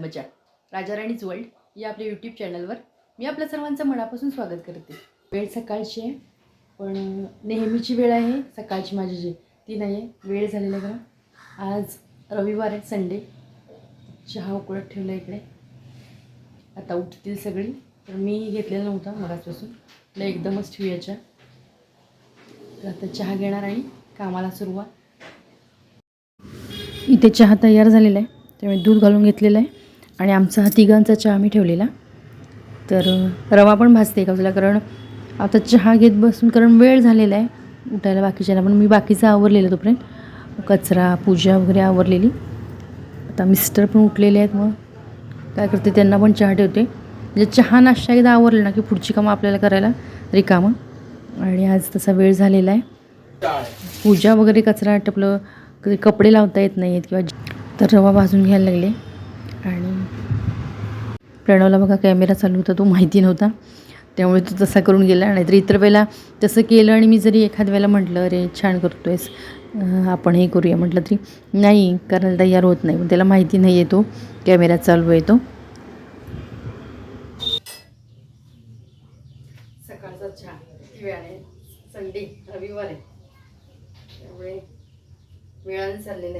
कर्मचार. राजाराणीज world या आपल्या YouTube चॅनलवर मी आपल्या सर्वांचं मनापासून स्वागत करते. वेळ सकाळची आहे पण नेहमीची वेळ आहे सकाळची माझी जी. ती नाही आहे वेळ झालेला का आज रविवार आहे संडे चहा उकळत ठेवला इकडे. आता उठतील सगळी. तर मी घेतलेला नव्हता मगाचपासून मला एकदमच ठेवूयाच्या. चहा तर आता चहा घेणार आणि कामाला सुरुवात. इथे चहा तयार झालेला आहे. त्यामुळे दूध घालून घेतलेलं आहे. आणि आमचा हा तिघांचा चहा आम्ही ठेवलेला. तर रवा पण भाजते का तुला? कारण आता चहा घेत बसून कारण वेळ झालेला आहे उठायला बाकीच्याला पण मी बाकीचं आवरलेलं तोपर्यंत. कचरा पूजा वगैरे आवरलेली. आता मिस्टर पण उठलेले आहेत मग. काय करते त्यांना पण चहा ठेवते. म्हणजे चहा नाश्ता एकदा आवरलं ना की पुढची कामं आपल्याला करायला रिकामं आणि आज तसा वेळ झालेला आहे. पूजा वगैरे कचरा आटपलं कधी कपडे लावता येत नाही आहेत किंवा तर रवा भाजून घ्यायला लागले. आणि प्रणवला बघा कॅमेरा चालू होता तो माहिती नव्हता. त्यामुळे तो तसा करून गेला नाहीतर इतर वेळेला तसं केलं आणि मी जरी एखाद्या वेळेला म्हटलं अरे छान करतो आहेस आपण हे करूया म्हटलं तरी नाही करायला तयार होत नाही. पण त्याला माहिती नाही आहे तो कॅमेरा चालू आहे तो. सकाळचा चहा वेळाने संडे रविवार आहे. त्यामुळे वेळाने चाललेलं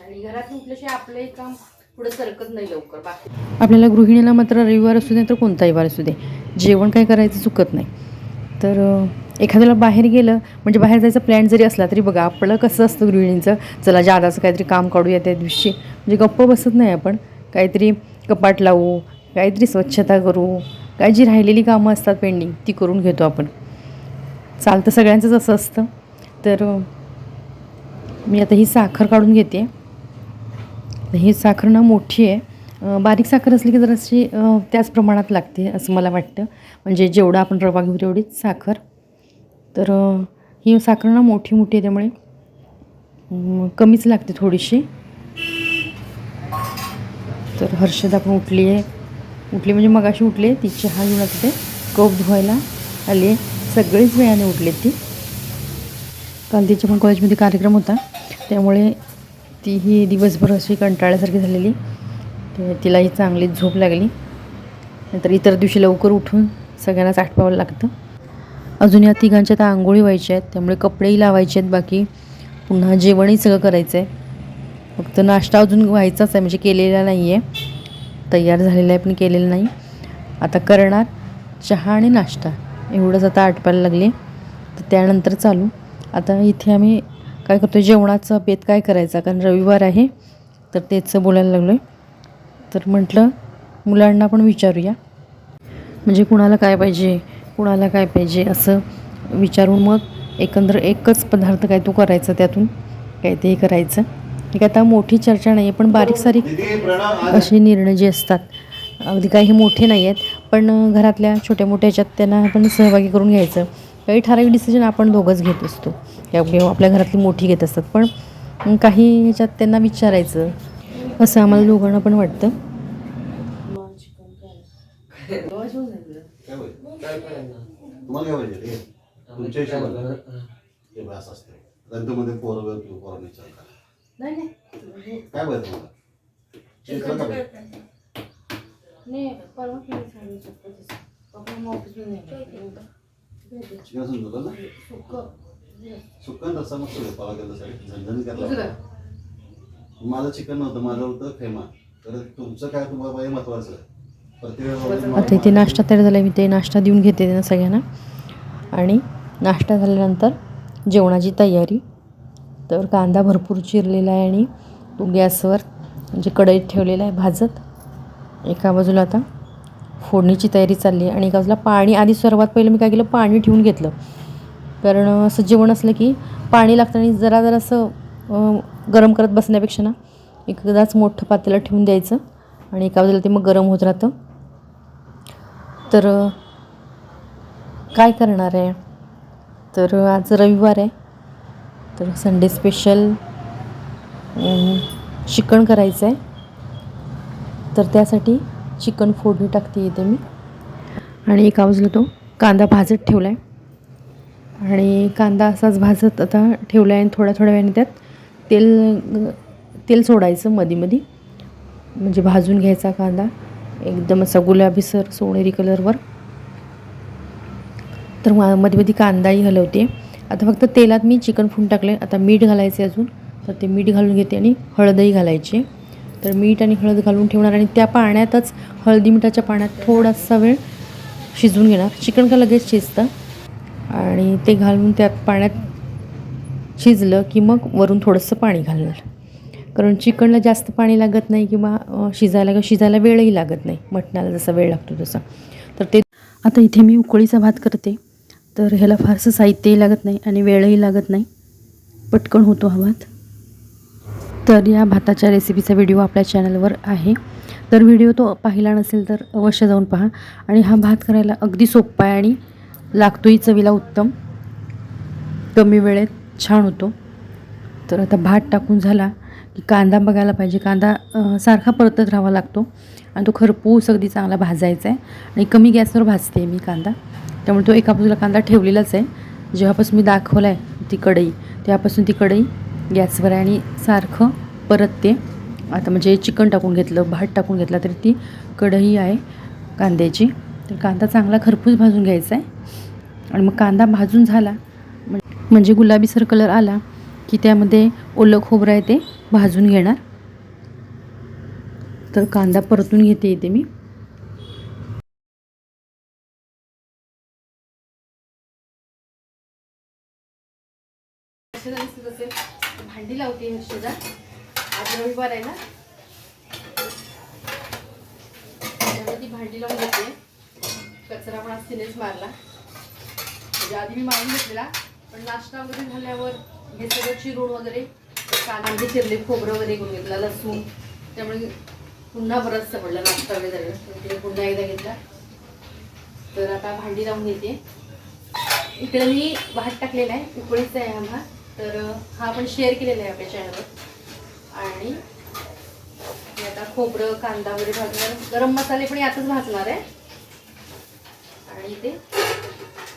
आणि घरात उठल्याशिवाय आपलंही काम पुढे सरकत नाही लवकर बाकी. आपल्याला गृहिणीला मात्र रविवार असू दे तर कोणताही वार असू दे. जेवण काय करायचं चुकत नाही. तर एखाद्याला बाहेर गेलं म्हणजे बाहेर जायचा प्लॅन जरी असला तरी बघा आपलं कसं असतं गृहिणींचं. चला जादाचं काहीतरी काम काढूया त्या दिवशी. म्हणजे गप्प बसत नाही आपण. काहीतरी कपाट लावू काहीतरी स्वच्छता करू काय जी राहिलेली कामं असतात पेंडिंग ती करून घेतो आपण. चालतं सगळ्यांचंच असं असतं. तर मी आता ही साखर काढून घेते. ही साखर ना मोठी आहे. बारीक साखर असली की जराशी त्याच प्रमाणात लागते असं मला वाटतं. म्हणजे जेवढा आपण रवा घेऊ तेवढीच साखर. तर ही साखर ना मोठी मोठी आहे त्यामुळे कमीच लागते थोडीशी. तर हर्षद आपण उठली आहे. उठली म्हणजे मगाशी उठले ती चहा घेऊन तिथे कप धुवायला आली सगळीच वेळाने उठले ती. काल तिच्या पण कॉलेजमध्ये कार्यक्रम होता. त्यामुळे ती ही दिवसभर अशी कंटाळ्यासारखी झालेली. ते तिलाही चांगली झोप लागली. नंतर इतर दिवशी लवकर उठून सगळ्यांनाच आठवावं लागतं. अजून या तिघांच्या आता आंघोळी व्हायच्या आहेत. त्यामुळे कपडेही लावायचे आहेत. बाकी पुन्हा जेवणही सगळं करायचं आहे फक्त नाश्ता अजून व्हायचाच आहे. म्हणजे केलेला नाही आहे तयार झालेला आहे पण केलेला नाही. आता करणार चहा आणि नाश्ता. एवढंच आता आटपायला लागले. तर त्यानंतर चालू. आता इथे आम्ही काय करतो जेवणाचा बेत काय करायचा? कारण रविवार आहे तर तेच बोलायला लागलो आहे तर म्हटलं मुलांना पण विचारूया. म्हणजे कुणाला काय पाहिजे कुणाला काय पाहिजे असं विचारून मग एकंदर एकच पदार्थ काय तो करायचा त्यातून काय ते करायचं. एक आता मोठी चर्चा नाही आहे पण बारीक सारीक असे निर्णय जे असतात अगदी काही मोठे नाही आहेत पण घरातल्या छोट्या मोठ्या याच्यात त्यांना आपण सहभागी करून घ्यायचं. काही ठराविक डिसिजन आपण दोघंच घेत असतो. किंवा आपल्या घरातली मोठी घेत असतात. पण काही ह्याच्यात त्यांना विचारायचं असं आम्हाला दोघांना पण वाटतं. काय होईल? तुम्हाला काय पाहिजे रे तुमच्या हिशोबाने हे बघ असं असतं रंतमध्ये पोरं वेळ किंवा पोरं विचार करा नाही नाही काय पाहिजे तुम्हाला चित्र का पाहिजे? नाही परवा केली सांगू शकतो तसं. पप्पा मग ऑफिसमध्ये नाही चिकन समजलं ना सुक्कं सुकन रस्सा मस्त केलं सगळं झणझणीत करायला माझं चिकन नव्हतं माझं होतं खेमा तर तुमचं काय तुम्हाला पाहिजे महत्वाचं आता इथे नाश्ता तयार झाला मी ते नाश्ता देऊन घेते त्यांना सगळ्यांना. आणि नाश्ता झाल्यानंतर जेवणाची तयारी. तर कांदा भरपूर चिरलेला आहे आणि तो गॅसवर म्हणजे कढईत ठेवलेला आहे भाजत. एका बाजूला आता फोडणीची तयारी चालली आहे. आणि एका बाजूला पाणी आधी सर्वात पहिलं मी काय केलं पाणी ठेवून घेतलं. कारण असं जेवण असलं की पाणी लागतं आणि जरा जरा असं गरम करत बसण्यापेक्षा ना एकदाच मोठं पातेलं ठेवून द्यायचं आणि एका बाजूला ते मग गरम होत राहतं. तर काय करणार आहे? तर आज रविवार आहे. तर संडे स्पेशल चिकन करायचं आहे. तर त्यासाठी चिकन फोडणी टाकते येते मी. आणि एका बाजूला तो कांदा भाजत ठेवला आहे आणि कांदा असाच भाजत आता ठेवला आहे आणि थोड्या थोड्या वेळाने त्यात तेल तेल सोडायचं मध्ये मध्ये म्हणजे भाजून घ्यायचा कांदा. एकदम असा गुलाबीसर सोनेरी कलरवर तर मा- मध्ये मध्ये कांदाही हलवते. आता फक्त तेलात मी चिकन फुन टाकले आता मीठ घालायचे अजून. तर ते मीठ घालून घेते आणि हळदही घालायची. तर मीठ आणि हळद घालून ठेवणार आणि त्या पाण्यातच हळदी मिठाच्या पाण्यात थोडासा वेळ शिजवून घेणार. चिकन का लगेच शिजतं? आणि ते घालून त्यात पाण्यात शिजलं की मग वरून थोडंसं पाणी घालणार. कारण चिकनला जास्त पाणी लागत नाही किंवा शिजायला शिजायला शिजायला वेळही लागत नाही. मटणाला जसा वेळ लागतो तसा. तर ते आता इथे मी उकळीचा भात करते. तर ह्याला फारसं साहित्यही लागत नाही आणि वेळही लागत नाही. पटकन होतो हा भात. तर या भाताच्या रेसिपीचा व्हिडिओ आपल्या चॅनलवर आहे. तर व्हिडिओ तो पाहिला नसेल तर अवश्य जाऊन पहा. आणि हा भात करायला अगदी सोपा आहे आणि लागतोही चवीला उत्तम. कमी वेळेत छान होतो. तर आता भात टाकून झाला की कांदा बघायला पाहिजे. कांदा सारखा परतत राहावा लागतो. आणि तो खरपूस अगदी चांगला भाजायचा आहे आणि कमी गॅसवर भाजते मी कांदा. त्यामुळे तो एका बाजूला कांदा ठेवलेलाच आहे. जेव्हापासून मी दाखवला आहे ती कढई तेव्हापासून ती कढई गॅसवर आहे आणि सारखं परतते आता म्हणजे चिकन टाकून घेतलं भात टाकून घेतला तरी ती कढई आहे कांद्याची. तर कांदा चांगला खरपूस भाजून घ्यायचा आहे. आणि मग कांदा भाजून झाला म्हणजे गुलाबीसर कलर आला की त्यामध्ये ओलं खोबरं आहे ते भाजून घेणार. तर कांदा परतून घेते इथे मी. भांडी लावते आज रविवार आहे ना. ती भांडी लावून घेते. कचरा पण आज तिनेच मारला. म्हणजे आधी मी मारून घेतलेला पण नाश्ता वगैरे झाल्यावर हे सगळं चिरून वगैरे कांदे चिरले खोबरं वगैरे करून घेतला लसूण. त्यामुळे पुन्हा बरंच पडलं नाश्ता वगैरे. झालं तिने पुन्हा एकदा घेतला. तर आता भांडी लावून घेते. इकडे मी भात टाकलेला आहे उकळीचा आहे हा भात. तर हा आपण शेअर केलेला आहे आपल्या चॅनलवर आणि आता खोबरं कांदा वगैरे भाजणार. गरम मसाले पण यातच भाजणार आहे. आणि ते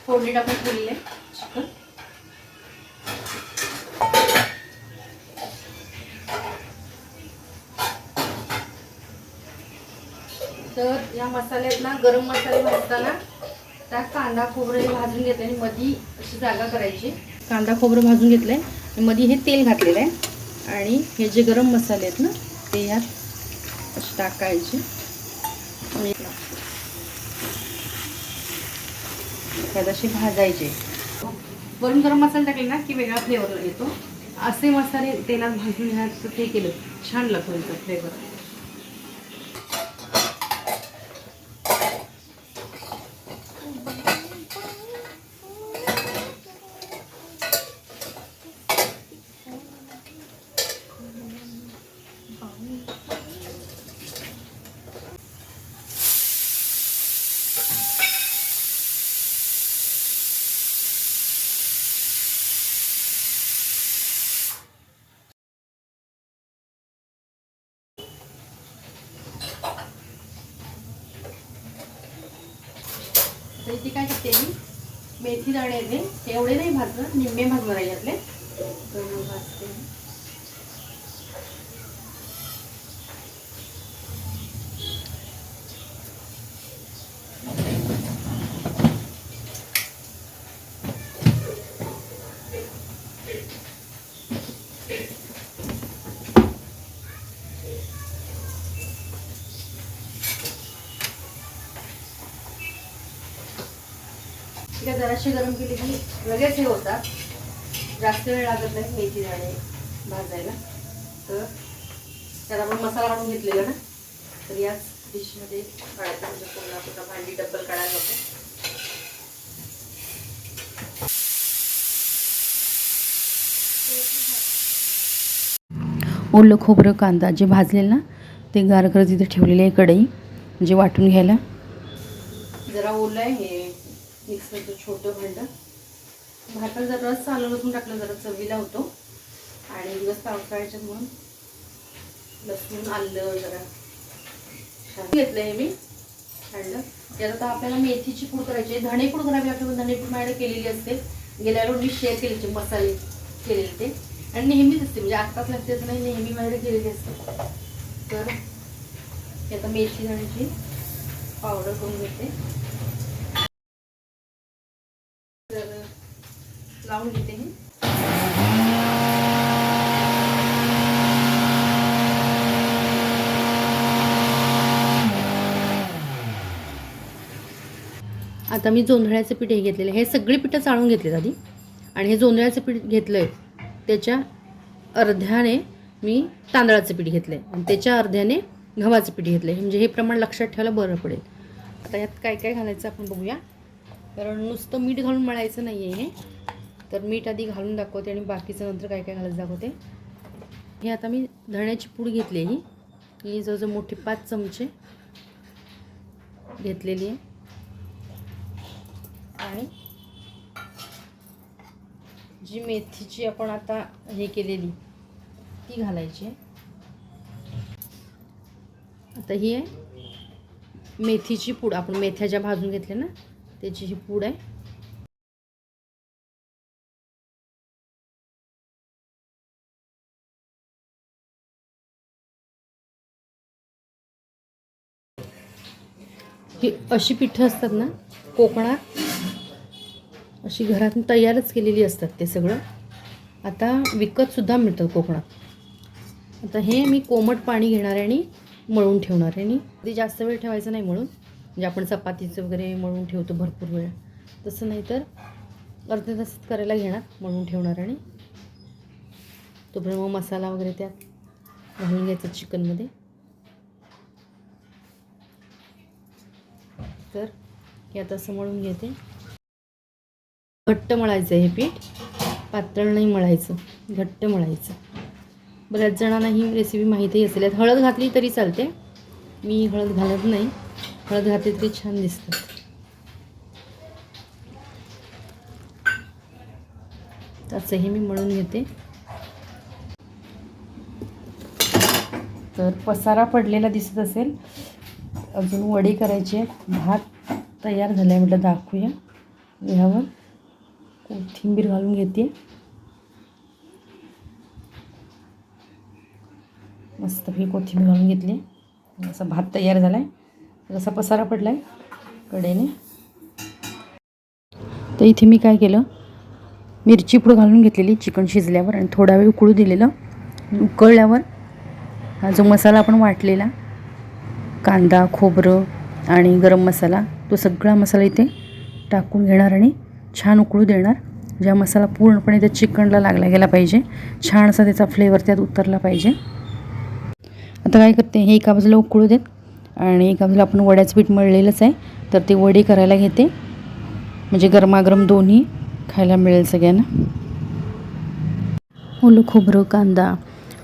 फोडणी टाकून ठेवलेले चिकन. तर या मसाल्यात ना गरम मसाले भाजताना त्यात कांदा खोबरं भाजून घेतलं आणि मधी अशी जागा करायची. कांदा खोबरं भाजून घेतलंय आणि मधी हे तेल घातलेलं आहे. आणि हे जे गरम मसाले आहेत ना ते यात असे टाकायचे आणि त्यात असे भाजायचे. वरून गरम मसाला टाकले ना की वेगळा फ्लेवर येतो. असे मसाले तेलात भाजून घ्यायचं ते केलं. छान लागतो याचा फ्लेवर तर इथे काय करते मी? मेथी दाणे येते एवढे नाही भाजणार निम्मे भाजणार आहे यातले. तर भाजते. जराशी गरम केली की लगेच हे होतात. जास्त वेळ लागत नाही मेथी दाणे भाजायला तर त्यात आपण मसाला काढून घेतलेला ना. तर याच डिशमध्ये काढायचा म्हणजे पुन्हा पुन्हा भांडी डब्बल काढायला नको ओलं खोबरं कांदा जे भाजलेलं ना ते गार करत तिथे ठेवलेले आहे कढई. म्हणजे वाटून घ्यायला. जरा ओलं आहे हे. मिक्सरचं छोटं भांडं. भाताला जरा रस आलं लसूण टाकलं जरा चवीला होतो आणि दिवस पावसाळ्याच्या म्हणून. लसूण आलं जरा छान घेतलं हे मी. भांडं त्यात आता आपल्याला मेथीची पूड करायची आहे. धणेपूड करावी आपल्याला धणेपूड माझ्याकडे केलेली असते. गेल्या रोड मी शेअर केलेचे मसाले केलेले ते आणि नेहमीच असते म्हणजे आत्ताच लागतेच नाही नेहमी माझ्याकडे केलेली असते. तर आता मेथी धण्याची पावडर करून घेते. लावून घेते हे आता मी जोंधळ्याचं पीठ हे घेतलेलं आहे. हे सगळी पिठं चाळून घेतलीत आधी. आणि हे जोंधळ्याचं पीठ घेतलं आहे त्याच्या अर्ध्याने मी तांदळाचं पीठ घेतलं आहे आणि त्याच्या अर्ध्याने गव्हाचं पीठ घेतलं आहे म्हणजे हे प्रमाण लक्षात ठेवायला बरं पडेल. आता यात काय काय घालायचं आपण बघूया. कारण नुसतं मीठ घालून मळायचं नाही आहे हे. तर मीठ आधी घालून दाखवते आणि बाकीचं नंतर काय काय घालायचं दाखवते. हे आता मी धण्याची पूड घेतली आहे. ही ही जवळजवळ मोठी पाच चमचे घेतलेली आहे. आणि जी मेथीची आपण आता हे केलेली ती घालायची आहे. आता ही आहे मेथीची पूड. आपण मेथ्या ज्या भाजून घेतल्या ना त्याची ही पूड आहे. ही अशी पिठं असतात ना कोकणात अशी घरातून तयारच केलेली असतात ते सगळं. आता विकतसुद्धा मिळतं कोकणात. आता हे मी कोमट पाणी घेणार आहे आणि मळून ठेवणार आहे. आणि ते जास्त वेळ ठेवायचं नाही मळून. म्हणजे आपण चपातीचं वगैरे मळून ठेवतो भरपूर वेळ. तसं नाही तर अर्ध्या तासात करायला घेणार मळून ठेवणार आणि तोपर्यंत मग मसाला वगैरे त्यात घालून घ्यायचा चिकनमध्ये. तर हे आता असं मळून घेते. घट्ट मळायचं आहे हे पीठ. पातळ नाही मळायचं घट्ट मळायचं. बऱ्याच जणांना ही रेसिपी माहितीही असेल यात हळद घातली तरी चालते. मी हळद घालत नाही. हळद घातली तरी छान दिसतं तसंही मी मळून घेते. तर पसारा पडलेला दिसत असेल. अजून वडे करायचे आहेत भात तयार झाला आहे म्हटलं दाखवूया. ह्यावर कोथिंबीर घालून घेते. मस्त कोथिंबीर घालून घेतली. असा भात तयार झाला आहे असा पसारा पडला आहे कडेने तर इथे मी काय केलं मिरची पूड घालून घेतलेली चिकन शिजल्यावर आणि थोडा वेळ उकळू दिलेलं. उकळल्यावर हा जो मसाला आपण वाटलेला कांदा खोबरं आणि गरम मसाला तो सगळा मसाला इथे टाकून घेणार आणि छान उकळू देणार. ज्या मसाला पूर्णपणे त्या चिकनला लागला गेला पाहिजे. छान असा त्याचा फ्लेवर त्यात उतरला पाहिजे. आता काय करते हे एका बाजूला उकळू देत आणि एका बाजूला आपण वड्याचं पीठ मळलेलंच आहे. तर ते वडे करायला घेते. म्हणजे गरमागरम दोन्ही खायला मिळेल सगळ्यांना. ओलं खोबरं कांदा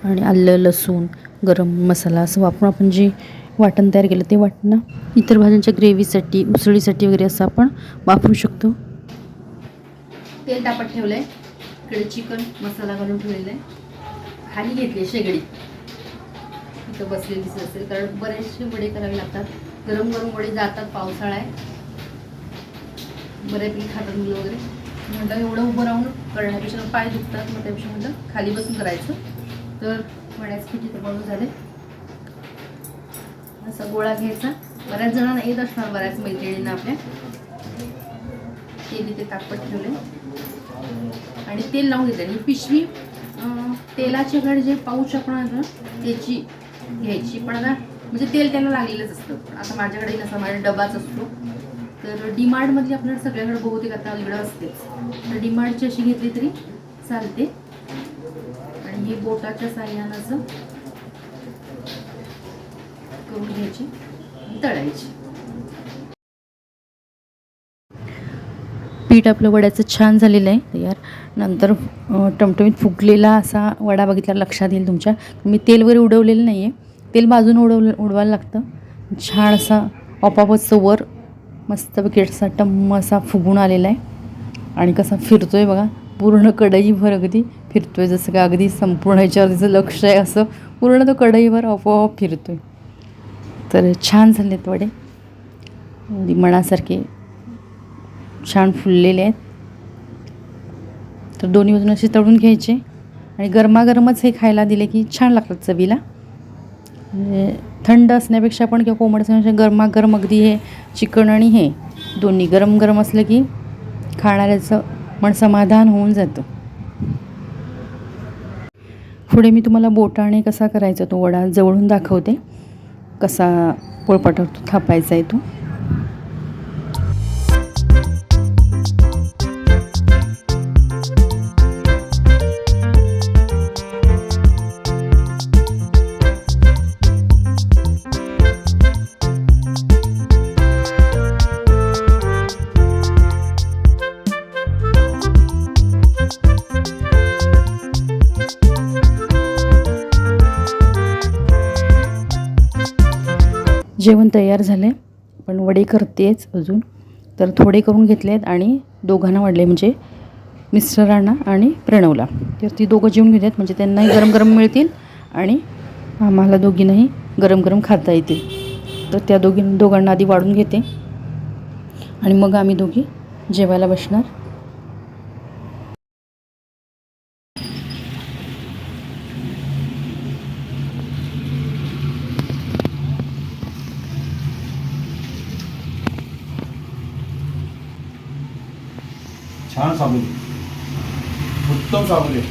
आणि आलं लसूण गरम मसाला असं वापरून आपण जी वाटण तयार केलं. ते वाटणं इतर भाज्यांच्या ग्रेव्हीसाठी उसळीसाठी वगैरे असं आपण वापरू शकतो. तेल तापत ठेवलं आहे इकडे चिकन मसाला घालून ठेवलेला आहे. खाली घेतली शेगडी. इथं बसलेली दिसत असेल कारण बरेचसे वडे करावे लागतात. गरम गरम वडे जातात पावसाळा आहे. बऱ्यापैकी खातात मुलं वगैरे. म्हणलं एवढं उभं राहून करण्यापेक्षा पाय दुखतात मग त्यापेक्षा म्हणलं खाली बसून करायचं. तर वड्याच किती तर बनवून झाले. असा गोळा घ्यायचा. बऱ्याच जणांना येत असणार बऱ्याच मैत्रिणींना आपल्या. तेल इथे तापत ठेवले आणि तेल लावून घेतले आणि पिशवी अं, तेलाचे घड जे पाऊच आपण त्याची घ्यायची. पण आता म्हणजे तेल त्यांना लागलेलंच असतं. आता माझ्याकडे नसा माझा डबाच असतो. तर डीमार्टमध्ये आपल्याला सगळ्याकडे बहुतेक आता अलीकडं असतेच. तर डीमार्टची अशी घेतली तरी चालते. आणि हे बोटाच्या साह्यानं असं करून घ्यायची तळायची. पीठ आपलं वड्याचं छान झालेलं आहे तयार. नंतर टमटमीत फुगलेला असा वडा बघितला लक्षात येईल तुमच्या. मी तेल वगैरे उडवलेलं नाही आहे तेल बाजून उडवलं उडवायला लागतं. छान असा आपापच वर मस्त असा टम्म असा फुगून आलेला आहे. आणि कसा फिरतो आहे बघा. पूर्ण कढईभर अगदी फिरतो आहे जसं का अगदी संपूर्ण ह्याच्यावर तिचं लक्ष आहे असं. पूर्ण तो कढईभर आपोआप फिरतो आहे तर छान झालेत वडे. अगदी मनासारखे छान फुललेले आहेत. तर दोन्ही बाजून असे तळून घ्यायचे. आणि गरमागरमच हे खायला दिले की छान लागतात चवीला. म्हणजे थंड असण्यापेक्षा पण किंवा कोमट असण्यापेक्षा गरमागरम अगदी हे चिकन आणि हे दोन्ही गरम गरम असलं की खाणाऱ्याचं मन समाधान होऊन जातं. पुढे मी तुम्हाला बोटाने कसा करायचा तो वडा जवळून दाखवते. कसा पोळपाटावर तो थापायचा आहे तो? जेवण तयार झालं आहे पण वडे करतेच अजून. तर थोडे करून घेतले आहेत आणि दोघांना वाढले म्हणजे मिस्टरांना आणि प्रणवला. तर ती दोघं जेवून घेतात म्हणजे त्यांनाही गरम गरम मिळतील आणि आम्हाला दोघींनाही गरम गरम खाता येतील. तर त्या दोघी दोघांना आधी वाढून घेते. आणि मग आम्ही दोघी जेवायला बसणार छान साबू उत्तम साबू दे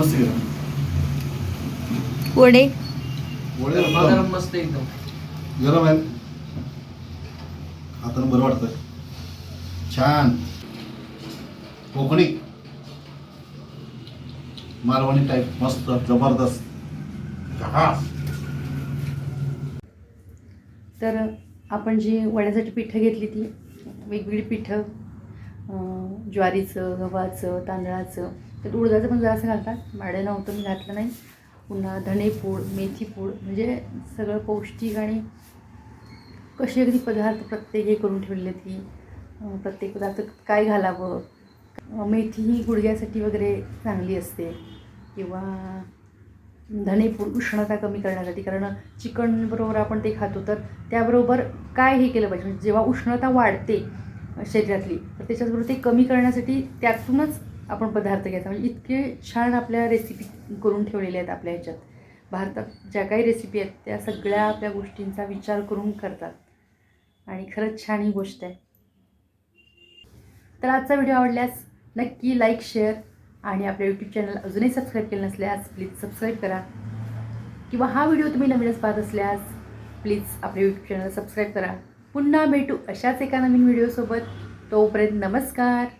मस्त केलं. वडे. वडे. गरम मस्त एकदम. गरम आहे. आता बरं वाटतं छान. कोकणी. मालवणी टाईप मस्त जबरदस्त. हा तर आपण जी वड्यासाठी पिठं घेतली ती वेगवेगळी पिठं ज्वारीचं गव्हाचं तांदळाचं त्यात उडदाचं पण जरासं घालतात. माडे नव्हतं मी घातलं नाही. पुन्हा धणेपूड मेथीपूड म्हणजे सगळं पौष्टिक आणि कसे अगदी पदार्थ प्रत्येक हे करून ठेवले ती प्रत्येक पदार्थ काय घालावं? मेथी ही गुडघ्यासाठी वगैरे चांगली असते. किंवा धणेपूड उष्णता कमी करण्यासाठी कारण चिकनबरोबर आपण ते खातो तर त्याबरोबर काय हे केलं पाहिजे? म्हणजे जेव्हा उष्णता वाढते शरीरातली तर त्याच्याचबरोबर ते कमी करण्यासाठी त्यातूनच आपण पदार्थ घ्यायचा. म्हणजे इतके छान आपल्या रेसिपी करून ठेवलेल्या आहेत आपल्या ह्याच्यात. भारतात ज्या काही रेसिपी आहेत त्या सगळ्या आपल्या गोष्टींचा विचार करून करतात. आणि खरंच छान ही गोष्ट आहे. तर आजचा व्हिडिओ आवडल्यास नक्की लाईक शेअर आणि आपल्या यूट्यूब चॅनल अजूनही सबस्क्राईब केलं नसल्यास प्लीज सबस्क्राईब करा. किंवा हा व्हिडिओ तुम्ही नवीनच पाहत असल्यास प्लीज आपल्या यूट्यूब चॅनल सबस्क्राईब करा. पुन्हा भेटू अशाच एका नवीन व्हिडिओसोबत तोपर्यंत नमस्कार.